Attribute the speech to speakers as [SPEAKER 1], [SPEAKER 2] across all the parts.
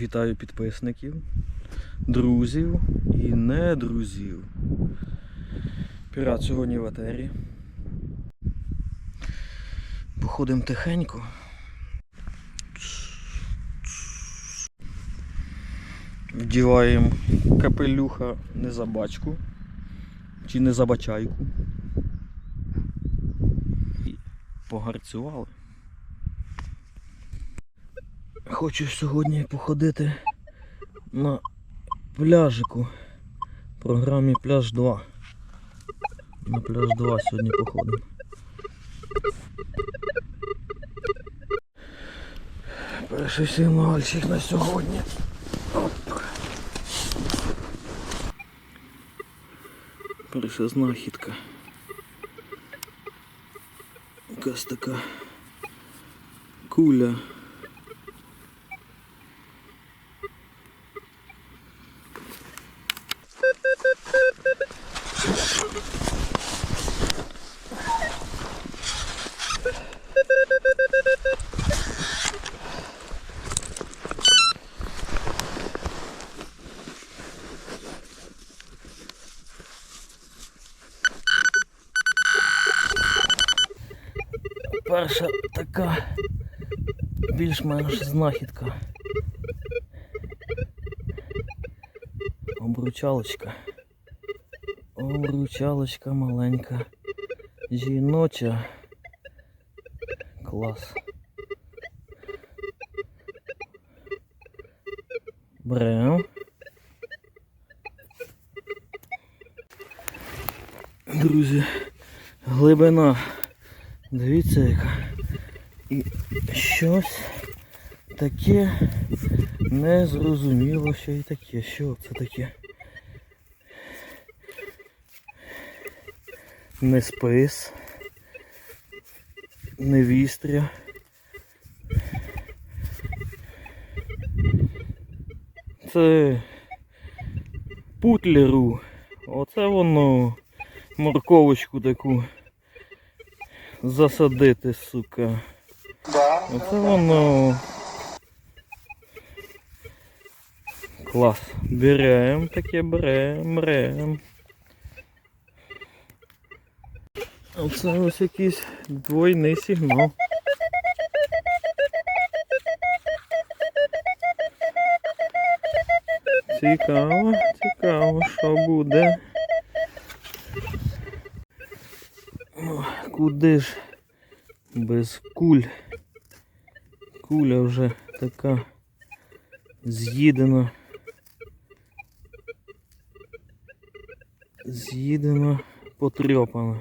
[SPEAKER 1] Вітаю підписників, друзів і не друзів. Пірат сьогодні в етері. Походимо тихенько. Вдіваємо капелюха не за бачку чи не за бачайку. І погарцювали. Хочу сьогодні походити на пляжику. В програмі пляж 2. На пляж 2 сьогодні походимо. Перший сигнальчик на сьогодні. Оп. Перша знахідка. Якась така куля. Перша така більш-менш знахідка. Обручалочка. Обручалочка маленька. Жіноча. Клас. Берем. Друзі, глибина. Дивіться яка. І щось таке незрозуміло, що і таке. Що це таке? Не спис, не вістря. Це путлеру. Оце воно морковочку таку засадити, сука. Оце воно. Клас. Берем таке, берем, берем. Оце ось якийсь двойний сигнал. Цікаво, цікаво, що буде. Куди ж без куль? Куля вже така з'їдена. З'їдена, потрьопана.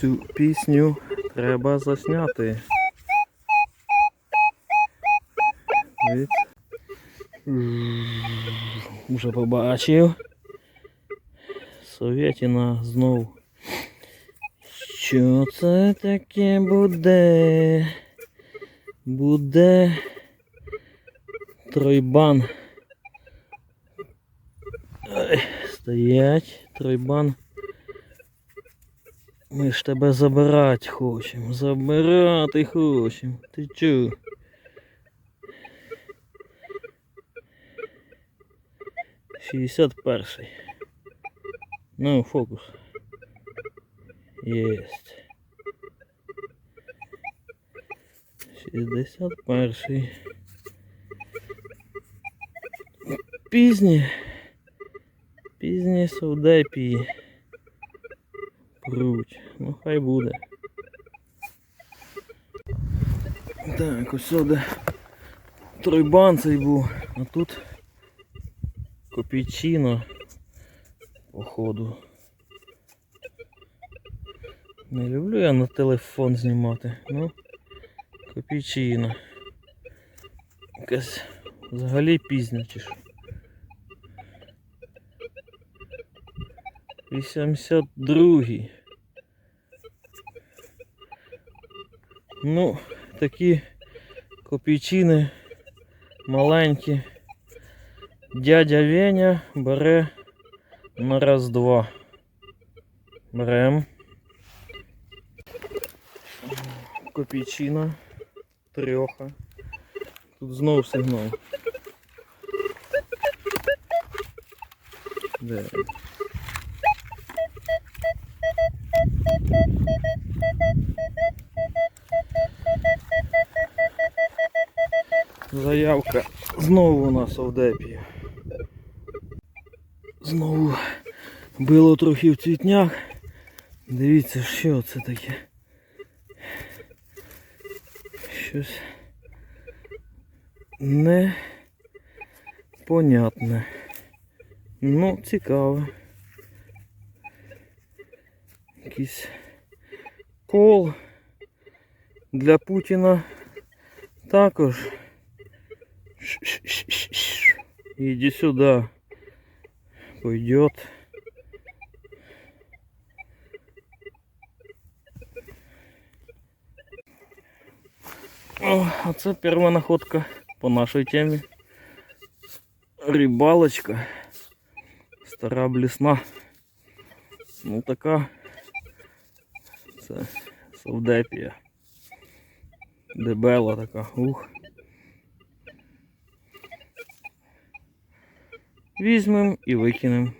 [SPEAKER 1] Цю пісню треба засняти. Дивіться. Уже побачив. Совєтіна знов. Що це таке буде? Буде тройбан. Ай, стоять, тройбан. Ми ж тебе забирати хочемо. Забирати хочемо. Ти чу? Шістдесят перший. Ну, фокус. Єсть. Шістдесят перший. Пізні. Пізні совдепії. Пруть. Хай буде. Так, ось сюди тройбан цей був, а тут копійчина, походу. Не люблю я на телефон знімати, ну копійчина. Якась взагалі пізня чи що. 82. Ну, такі копійчини маленькі. Дядя Веня бере на раз-два. Берем. Копійчина. Трьоха. Тут знову сигнал. Де? Заявка знову у нас в депі. Знову било трохи в цвітнях. Дивіться, що це таке. Щось непонятне. Ну, цікаве. Якийсь кол для Путіна також. Ш-ш-ш-ш-ш. Иди сюда. Пойдет. О, а це перша находка по нашій темі. Рибалочка. Стара блісна. Ну така. Це Савдепія. Дебела така. Ух. Візьмемо і викинемо